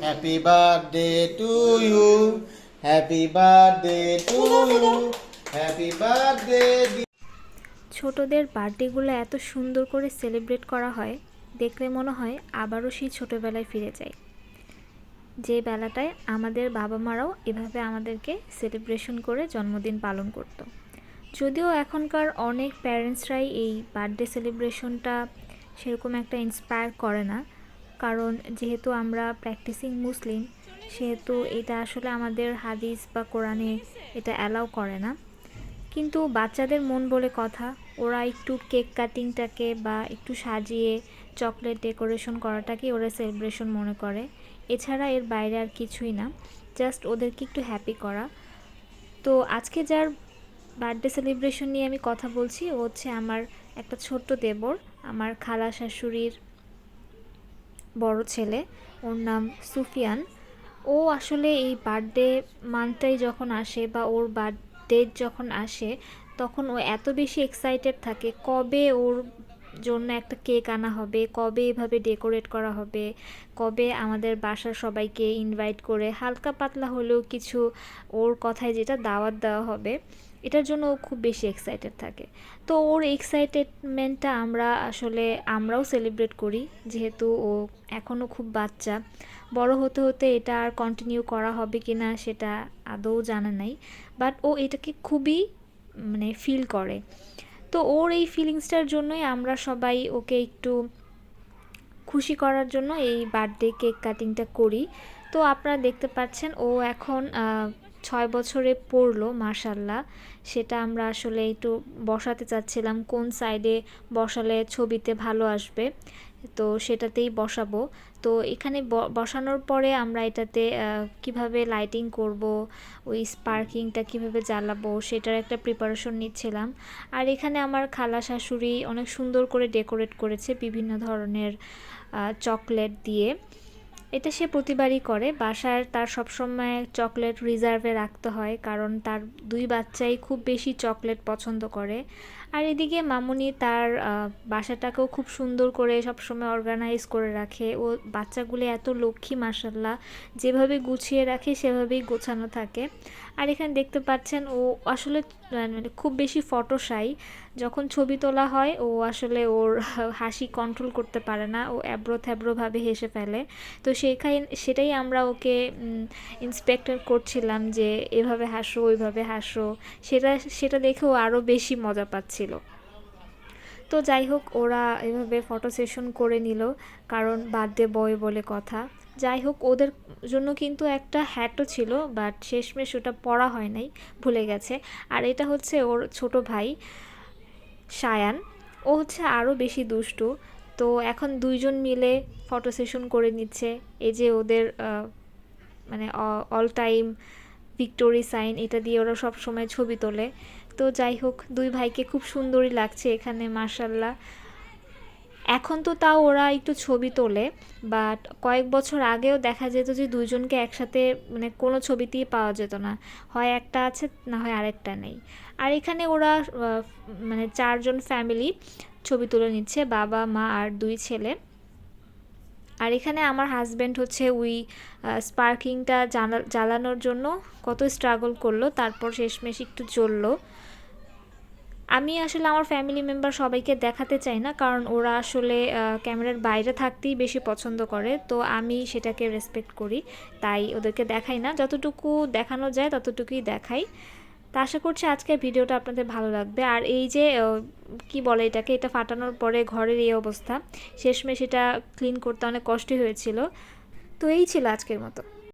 Happy birthday to you happy birthday to you happy birthday ছোটদের বার্থডেগুলো এত সুন্দর করে সেলিব্রেট করা হয়, দেখলে মনে হয় আবারও সেই ছোটোবেলায় ফিরে যায় যে বেলাটায় আমাদের বাবা মারাও এভাবে আমাদেরকে সেলিব্রেশন করে জন্মদিন পালন করত। যদিও এখনকার অনেক প্যারেন্টসরাই এই বার্থডে সেলিব্রেশনটা সেরকম একটা ইন্সপায়ার করে না কারণ যেহেতু আমরা প্র্যাকটিসিং মুসলিম সেহেতু এটা আসলে আমাদের হাদিস বা কোরআনে এটা অ্যালাউ করে না। কিন্তু বাচ্চাদের মন বলে কথা, ওরা একটু কেক কাটিংটাকে বা একটু সাজিয়ে চকলেট ডেকোরেশন করাটাকেই ওরা সেলিব্রেশন মনে করে। এছাড়া এর বাইরে আর কিছুই না জাস্ট ওদেরকে একটু হ্যাপি করা। তো আজকে যার বার্থডে সেলিব্রেশন নিয়ে আমি কথা বলছি, ও হচ্ছে আমার একটা ছোট্ট দেবর, আমার খালা শাশুড়ির বড় ছেলে, ওর নাম সুফিয়ান। ও আসলে এই বার্থডে মান্থটাই যখন আসে বা ওর বার্থডে যখন আসে, তখন ও এত বেশি এক্সাইটেড থাকে কবে ওর জন্য একটা কেক আনা হবে, কবে এভাবে ডেকোরেট করা হবে, কবে আমাদের বাসার সবাইকে ইনভাইট করে হালকা পাতলা হলেও কিছু ওর কথায় যেটা দাওয়াত দেওয়া হবে, এটার জন্য ও খুব বেশি এক্সাইটেড থাকে। তো ওর এক্সাইটেডমেন্টটা আমরা আসলে আমরাও সেলিব্রেট করি, যেহেতু ও এখনও খুব বাচ্চা। বড় হতে হতে এটা আর কন্টিনিউ করা হবে কি না সেটা আদৌ জানা নাই বাট ও এটাকে খুবই মানে ফিল করে। তো ওর এই ফিলিংসটার জন্যই আমরা সবাই ওকে একটু খুশি করার জন্য এই বার্থডে কেক কাটিংটা করি। তো আপনারা দেখতে পাচ্ছেন ও এখন ছয় বছরে পড়ল মার্শাল্লাহ সেটা আমরা আসলে একটু বসাতে চাচ্ছিলাম, কোন সাইডে বসালে ছবিতে ভালো আসবে। তো সেটাতেই বসাবো। তো এখানে বসানোর পরে আমরা এটাতে কীভাবে লাইটিং করব, ওই স্পার্কিংটা কীভাবে জ্বালাবো, সেটার একটা প্রিপারেশন নিচ্ছিলাম। আর এখানে আমার খালা শাশুড়ি অনেক সুন্দর করে ডেকোরেট করেছে বিভিন্ন ধরনের চকলেট দিয়ে। এটা সে প্রতিবারই করে। বাসার তার সবসময় চকলেট রিজার্ভে রাখতে হয়, কারণ তার দুই বাচ্চাই খুব বেশি চকলেট পছন্দ করে। আর এদিকে মামুনি তার বাসাটাকেও খুব সুন্দর করে সবসময় অর্গানাইজ করে রাখে। ও বাচ্চাগুলো এত লক্ষ্মী মাসাল্লাহ যেভাবে গুছিয়ে রাখে, সেভাবেই গোছানো থাকে। আর এখানে দেখতে পাচ্ছেন, ও আসলে মানে খুব বেশি ফটোসাই যখন ছবি তোলা হয়, ও আসলে ওর হাসি কন্ট্রোল করতে পারে না। ও অ্যাব্রো থ্যাব্রোভাবে হেসে ফেলে। তো সেখানে সেটাই আমরা ওকে ইন্সপেক্টর করছিলাম যে, এভাবে হাসো, ওইভাবে হাসো। সেটা সেটা দেখে ও আরও বেশি মজা পাচ্ছিল তো যাই হোক, ওরা এভাবে ফটো সেশন করে নিল, কারণ বার্থডে বয় বলে কথা। যাই হোক, ওদের জন্য কিন্তু একটা হ্যাটও ছিল বাট শেষমেশ ওটা পরা হয় নাই, ভুলে গেছে। আর এটা হচ্ছে ওর ছোট ভাই, সায়ান। ও হচ্ছে আরও বেশি দুষ্টু। তো এখন দুইজন মিলে ফটো সেশন করে নিচ্ছে। এই যে ওদের মানে অল টাইম ভিক্টোরি সাইন, এটা দিয়ে ওরা সব সময় ছবি তোলে। তো যাই হোক, দুই ভাইকে খুব সুন্দরই লাগছে এখানে মার্শাল্লাহ এখন তো তাও ওরা একটু ছবি তোলে বাট কয়েক বছর আগেও দেখা যেত যে দুইজনকে একসাথে মানে কোনো ছবিতেই পাওয়া যেত না। হয় একটা আছে, না হয় আরেকটা নেই। আর এখানে ওরা মানে চারজন ফ্যামিলি ছবি তুলে নিচ্ছে, বাবা, মা আর দুই ছেলে। আর এখানে আমার হাজব্যান্ড হচ্ছে ওই স্পার্কিংটা জ্বালানোর জন্য কত স্ট্রাগল করল, তারপর শেষমেশ একটু চলল আমি আসলে আমার ফ্যামিলি মেম্বার সবাইকে দেখাতে চাই না, কারণ ওরা আসলে ক্যামেরার বাইরে থাকতেই বেশি পছন্দ করে, তো আমি সেটাকে রেসপেক্ট করি, তাই ওদেরকে দেখাই না। যতটুকু দেখানো যায় ততটুকুই দেখাই। তা আশা করছি আজকের ভিডিওটা আপনাদের ভালো লাগবে। আর এই যে কি বলে এটাকে, এটা ফাটানোর পরে ঘরের এই অবস্থা, শেষমেশ এটা ক্লিন করতে অনেক কষ্টই হয়েছিল। তো এই ছিল আজকের মতো।